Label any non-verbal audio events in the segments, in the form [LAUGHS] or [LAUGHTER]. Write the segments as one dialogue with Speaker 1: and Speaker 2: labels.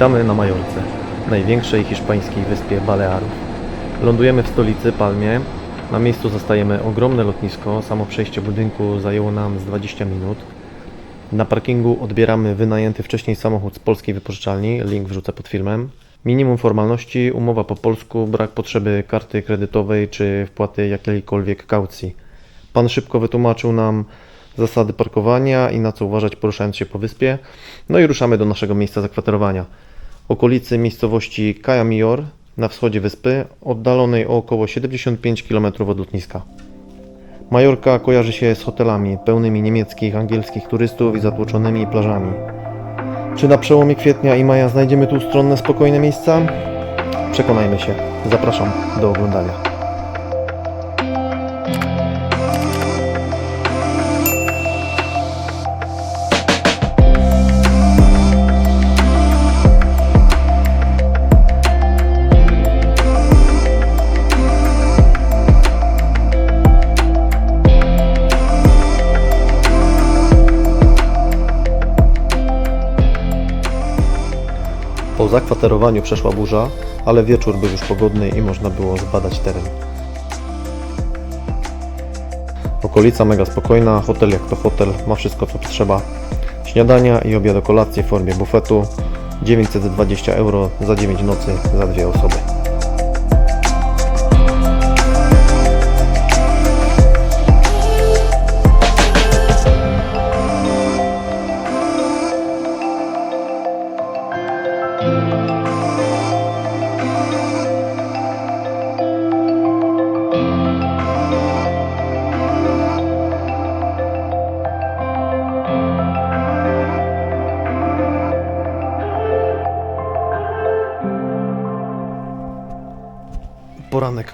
Speaker 1: Witamy na Majorce, największej hiszpańskiej wyspie Balearów. Lądujemy w stolicy Palmie. Na miejscu zastajemy ogromne lotnisko. Samo przejście budynku zajęło nam z 20 minut. Na parkingu odbieramy wynajęty wcześniej samochód z polskiej wypożyczalni. Link wrzucę pod filmem. Minimum formalności, umowa po polsku, brak potrzeby karty kredytowej czy wpłaty jakiejkolwiek kaucji. Pan szybko wytłumaczył nam zasady parkowania i na co uważać poruszając się po wyspie. No i ruszamy do naszego miejsca zakwaterowania. Okolicy miejscowości Caja Mior na wschodzie wyspy, oddalonej o około 75 km od lotniska. Majorka kojarzy się z hotelami pełnymi niemieckich, angielskich turystów i zatłoczonymi plażami. Czy na przełomie kwietnia i maja znajdziemy tu ustronne, spokojne miejsca? Przekonajmy się. Zapraszam do oglądania. Zakwaterowaniu przeszła burza, ale wieczór był już pogodny i można było zbadać teren. Okolica mega spokojna, hotel jak to hotel, ma wszystko co trzeba. Śniadania i obiad kolację w formie bufetu. 920 euro za 9 nocy za dwie osoby.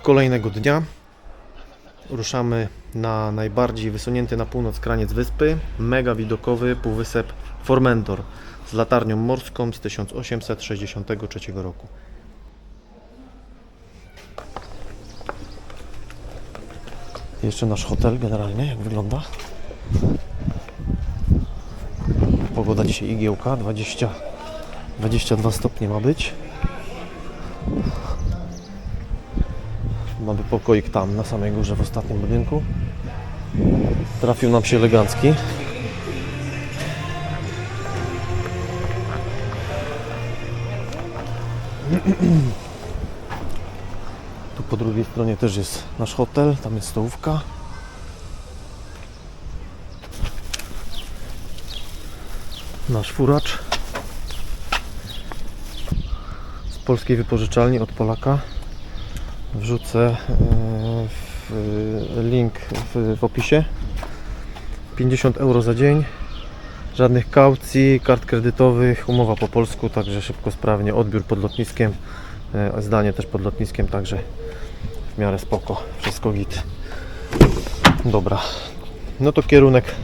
Speaker 1: Kolejnego dnia. Ruszamy na najbardziej wysunięty na północ kraniec wyspy. Mega widokowy półwysep Formentor z latarnią morską z 1863 roku. Jeszcze nasz hotel generalnie, jak wygląda. Pogoda dzisiaj igiełka, 20, 22 stopnie ma być. Mamy pokoik tam, na samej górze, w ostatnim budynku. Trafił nam się elegancki. Tu po drugiej stronie też jest nasz hotel, tam jest stołówka. Nasz furacz z polskiej wypożyczalni od Polaka. Wrzucę e, w link w, w opisie. 50 euro za dzień. Żadnych kaucji, kart kredytowych, umowa po polsku, także szybko, sprawnie. Odbiór pod lotniskiem, e, zdanie też pod lotniskiem, także w miarę spoko. Wszystko git. Dobra. No to kierunek.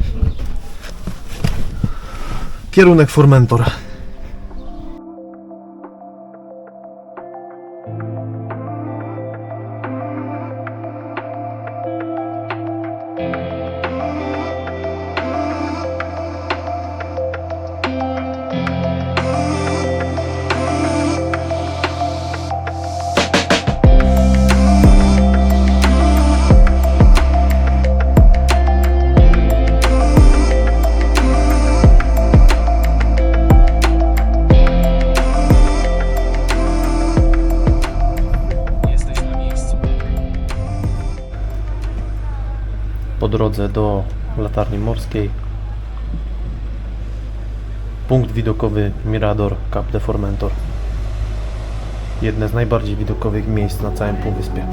Speaker 1: Kierunek Formentor. Drodze do latarni morskiej. Punkt widokowy Mirador Cap de Formentor. Jedne z najbardziej widokowych miejsc na całym półwyspie.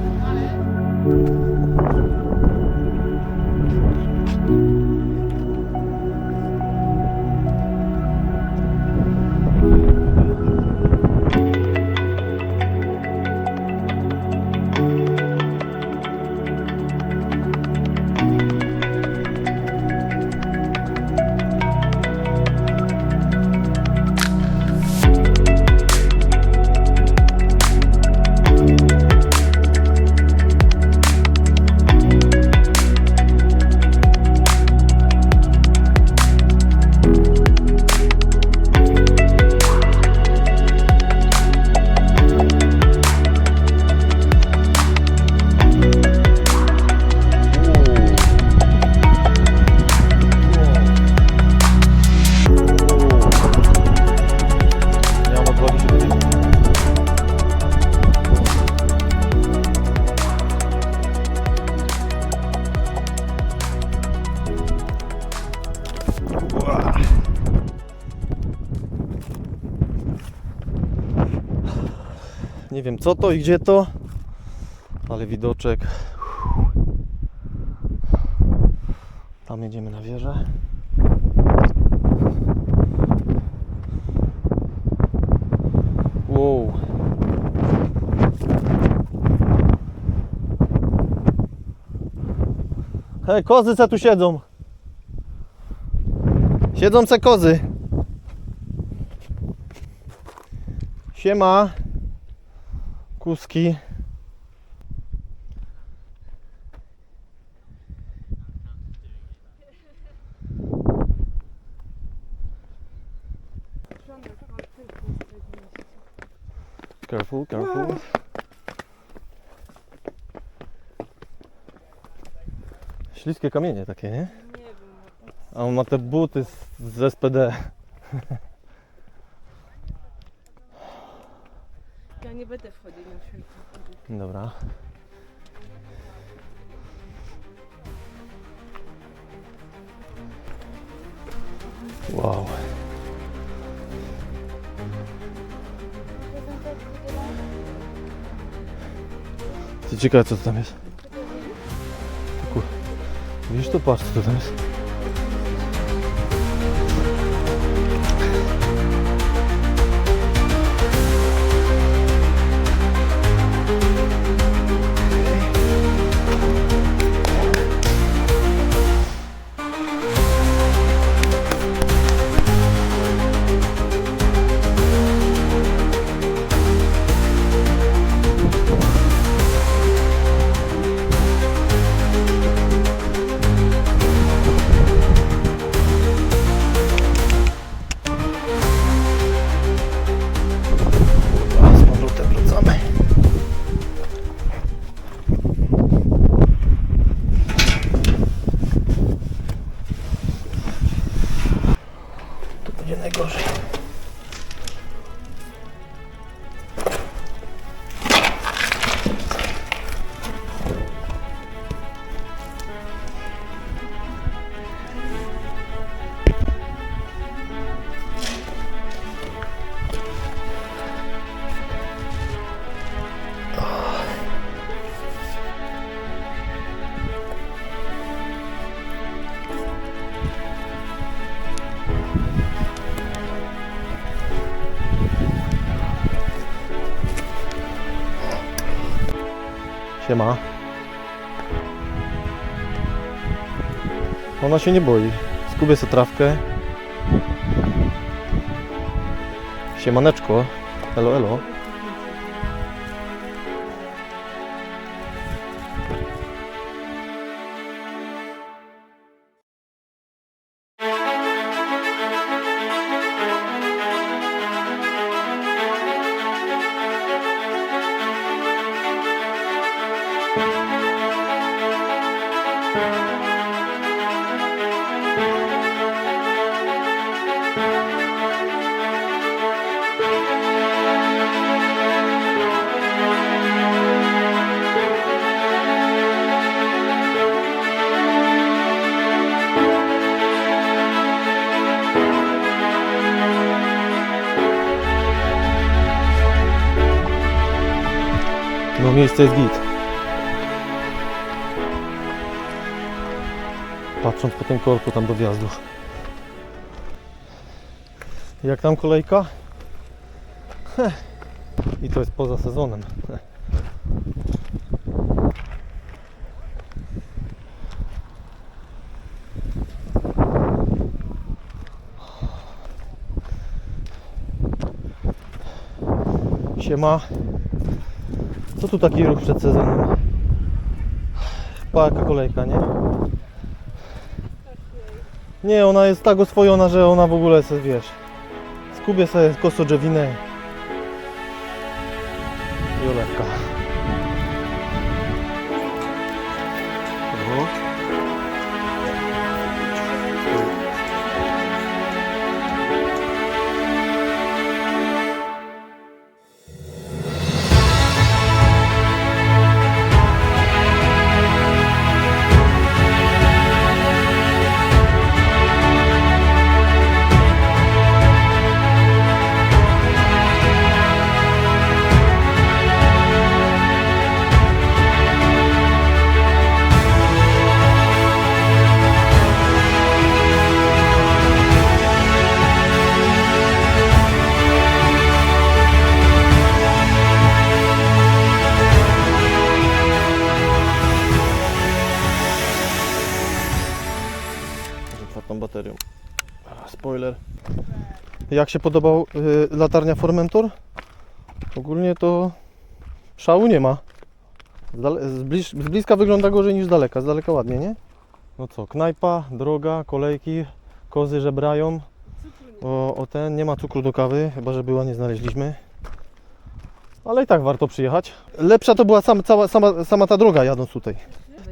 Speaker 1: Nie wiem co to i gdzie to, ale widoczek. Tam jedziemy na wieżę. Wow. Hej, kozy co tu siedzą? Siedzą se kozy. Siema. Kuski. Careful, careful. Śliskie kamienie takie, nie?
Speaker 2: Nie wiem.
Speaker 1: A on ma te buty z, z SPD. [LAUGHS]
Speaker 2: Ja nie będę wchodzić na wszelki wypadek.
Speaker 1: Dobra. Wow. Ty ciekawe co to tam jest. Ku- Widzisz tu patrz co to tam jest. Będzie najgorzej. Siema. Ona się nie boi. Skubię sobie trawkę. Siemaneczko. Elo, elo. Miejsce jest git. Patrząc po tym korku tam do wjazdu. Jak tam kolejka? Heh. I to jest poza sezonem. Heh. Siema. Co tu taki ruch przed sezonem? Pa jaka kolejka, nie? Nie, ona jest tak oswojona, że ona w ogóle sobie, wiesz, skubię sobie koso drzewinę i olewka. Tą baterią. Spoiler. Jak się podobał y, latarnia Formentor? Ogólnie to szału nie ma. Z, bliż, z bliska wygląda gorzej niż z daleka. Z daleka ładnie, nie? No co, knajpa, droga, kolejki, kozy żebrają. O, o ten, nie ma cukru do kawy, chyba że była, nie znaleźliśmy. Ale i tak warto przyjechać. Lepsza to była sam, cała, sama, sama ta droga jadąc tutaj.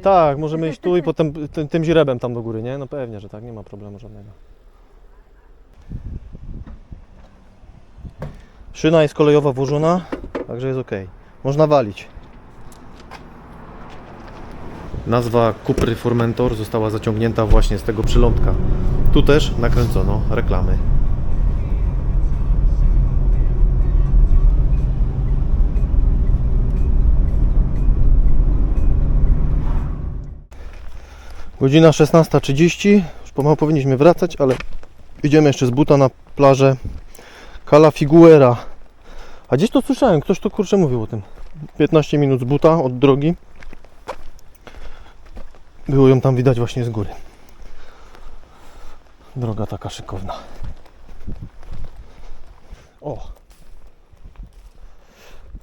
Speaker 1: Tak, możemy iść tu i potem tym, tym źrebem tam do góry, nie? No pewnie, że tak, nie ma problemu żadnego. Szyna jest kolejowa włożona, także jest ok. Można walić. Nazwa Kupry Formentor została zaciągnięta właśnie z tego przylądka. Tu też nakręcono reklamy. Godzina 16.30. Już pomału powinniśmy wracać, ale idziemy jeszcze z buta na plażę Cala Figuera. A gdzieś to słyszałem, ktoś tu kurczę mówił o tym. 15 minut z buta od drogi. Było ją tam widać właśnie z góry. Droga taka szykowna. O!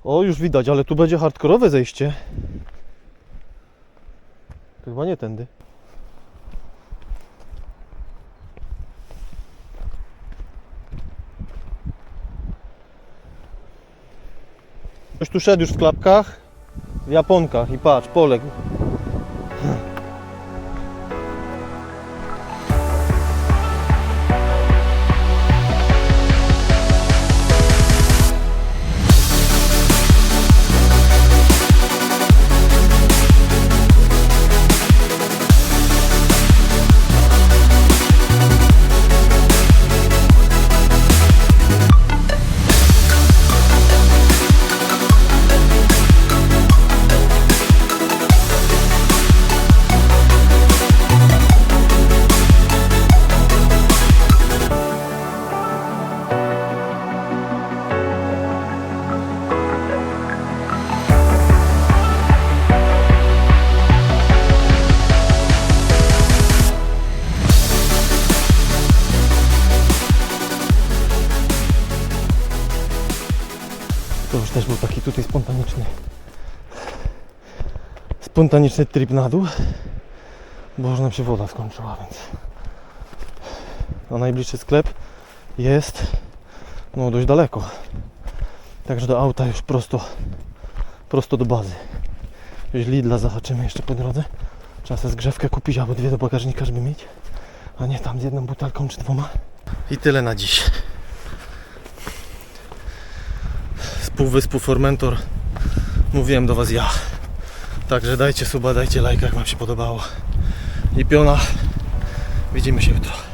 Speaker 1: O, już widać, ale tu będzie hardkorowe zejście. To chyba nie tędy. Ktoś tu szedł już w klapkach, w japonkach i patrz, poległ. Spontaniczny trip na dół bo już nam się woda skończyła, więc a najbliższy sklep jest no dość daleko. Także do auta już prosto prosto do bazy. Gdzieś Lidla zahaczymy jeszcze po drodze. Trzeba sobie zgrzewkę kupić albo dwie do bagażnika, żeby mieć a nie tam z jedną butelką czy dwoma. I tyle na dziś. Z półwyspu Formentor mówiłem do Was ja. Także dajcie suba, dajcie lajka, jak Wam się podobało. I piona. Widzimy się jutro.